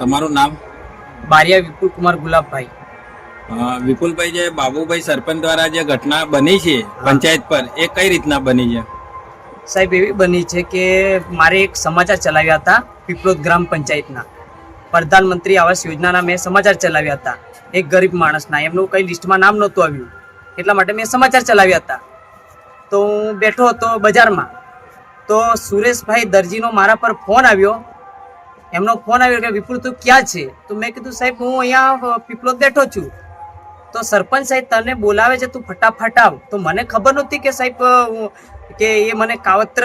તમારું નામ? બારિયા વિપુલ કુમાર ગુલાબભાઈ વિપુલભાઈ જે બાબુભાઈ સરપંચ દ્વારા જે ઘટના બની છે પંચાયત પર એ કઈ રીતના બની છે? સાહેબ એવી બની છે કે મારે એક સમાચાર ચલાવ્યા હતા પીપલોદ ગ્રામ પંચાયતના. પ્રધાનમંત્રી આવાસ યોજનાના મેં સમાચાર ચલાવ્યા હતા. એક ગરીબ માણસના એમનું કઈ લિસ્ટમાં નામ નહોતું આવ્યું. એટલા માટે મેં સમાચાર ચલાવ્યા હતા. તો હું બેઠો હતો બજારમાં. તો સુરેશભાઈ દરજીનો મારા પર ફોન આવ્યો. એમનો ફોન આવ્યો કે, વિપુલ, તું ક્યાં છે? તો મેં કીધું, સાહેબ, હું અહીંયા પીપળો બેઠો છું. તો સરપંચ સાહેબ તને બોલાવે છે, તું ફટાફટ આવ. તો મને ખબર નહોતી કે સાહેબ કે એ મને કાવત્ર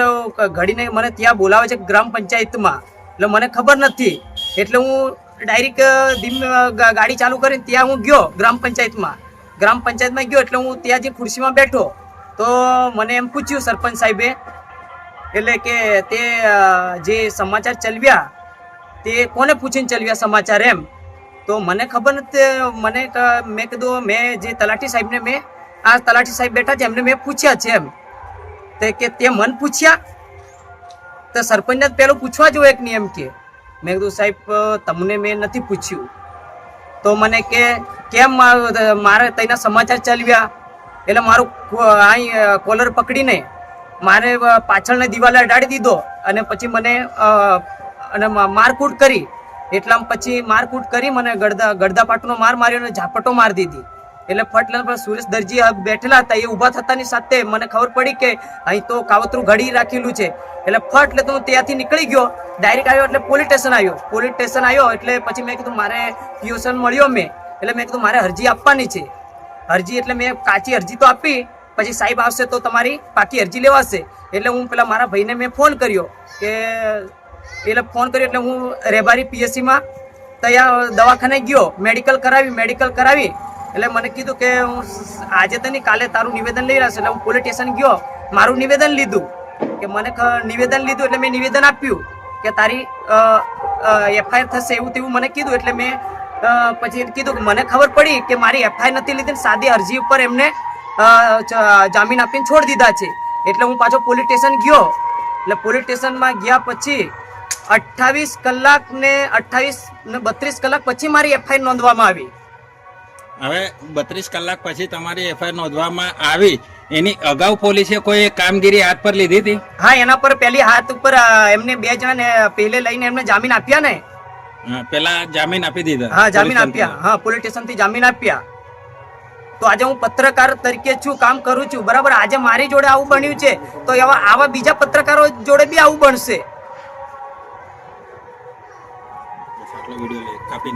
ઘડીને મને ત્યાં બોલાવે છે ગ્રામ પંચાયતમાં. એટલે મને ખબર નથી. એટલે હું ડાયરેક્ટ ધીમ ગાડી ચાલુ કરીને ત્યાં હું ગયો ગ્રામ પંચાયતમાં. ગ્રામ પંચાયતમાં ગયો એટલે હું ત્યાં જે ખુરશીમાં બેઠો. તો મને એમ પૂછ્યું સરપંચ સાહેબે, એટલે કે તે જે સમાચાર ચલવ્યા તે કોને પૂછીને ચલવ્યા સમાચાર એમ? તો મને ખબર નથી મને મેં કીધું, મેં જે તલાટી સાહેબને મેં, આ તલાટી સાહેબ બેઠા છે, એમને મેં પૂછ્યા છે એમ. તે કે તે મન પૂછ્યા? તો સરપંચને પેલું પૂછવા જો એક નિયમ કે, મેં કીધું, સાહેબ, તમને મેં નથી પૂછ્યું. તો મને કે, કેમ મારે તેના સમાચાર ચાલ્યા? એટલે મારું અહીં કોલર પકડીને મારે પાછળને દિવાલે અડાડી દીધો અને પછી મને અને મારકૂટ કરી. એટલામાં પછી મારકૂટ કરી મને ગળદા ગળદા પાટનો માર માર્યો અને ઝાપટો મારી દીધી. એટલે ફટલા પર સુરેશ દરજી બેઠેલા હતા, એ ઊભા થતાની સાથે મને ખબર પડી કે અહીં તો કાવતરું ઘડી રાખેલું છે. એટલે ફટ એટલે તો હું ત્યાંથી નીકળી ગયો ડાયરેક્ટ આવ્યો એટલે પોલીસ સ્ટેશન આવ્યો. પોલીસ સ્ટેશન આવ્યો એટલે પછી મેં કીધું મારે પીઓસન મળ્યો મેં. એટલે મેં કીધું મારે અરજી આપવાની છે. અરજી એટલે મેં કાચી અરજી તો આપી, પછી સાહેબ આવશે તો તમારી પાકી અરજી લેવાશે. એટલે હું પેલા મારા ભાઈને મેં ફોન કર્યો કે એટલે ફોન કર્યો એટલે હું રેબારી પીએસસીમાં ત્યાં દવાખાને ગયો મેડિકલ કરાવી મેડિકલ કરાવી. એટલે મને કીધું કે હું આજે તો નહીં, કાલે તારું નિવેદન લઈ રહેશે એટલે હું પોલીસ સ્ટેશન ગયો, મારું નિવેદન લીધું. કે મને નિવેદન લીધું એટલે મેં નિવેદન આપ્યું કે તારી એફઆઈઆર થશે એવું તેવું મને કીધું. એટલે મેં પછી કીધું કે મને ખબર પડી કે મારી એફઆઈઆર નથી લીધી સાદી અરજી ઉપર એમને જામીન આપીને છોડી દીધા છે. એટલે હું પાછો પોલીસ સ્ટેશન ગયો. એટલે પોલીસ સ્ટેશનમાં ગયા પછી અઠ્ઠાવીસ કલાક ને અઠ્ઠાવીસ ને બત્રીસ કલાક પછી મારી એફઆઈઆર નોંધવામાં આવી. હવે બત્રીસ કલાક પછી તમારી એફઆઈઆર નોંધવામાં આવી. એની અગાઉ પોલીસે કોઈ કામગીરી હાથ પર લીધી હતી? હા એના પર પહેલી હાથ ઉપર એમને બે જણાને પહેલે લઈને એમને જામીન આપ્યા ને? પેલા જામીન આપી દીધા. હા જામીન આપ્યા. હા પોલીસ સ્ટેશનથી જામીન આપ્યા. તો આજે હું પત્રકાર તરીકે છું કામ કરું છું. બરાબર આજે મારી જોડે આવું બન્યું છે. તો એવા આવા બીજા પત્રકારો જોડે બી આવું બનશે. வீடியோలు కాపీ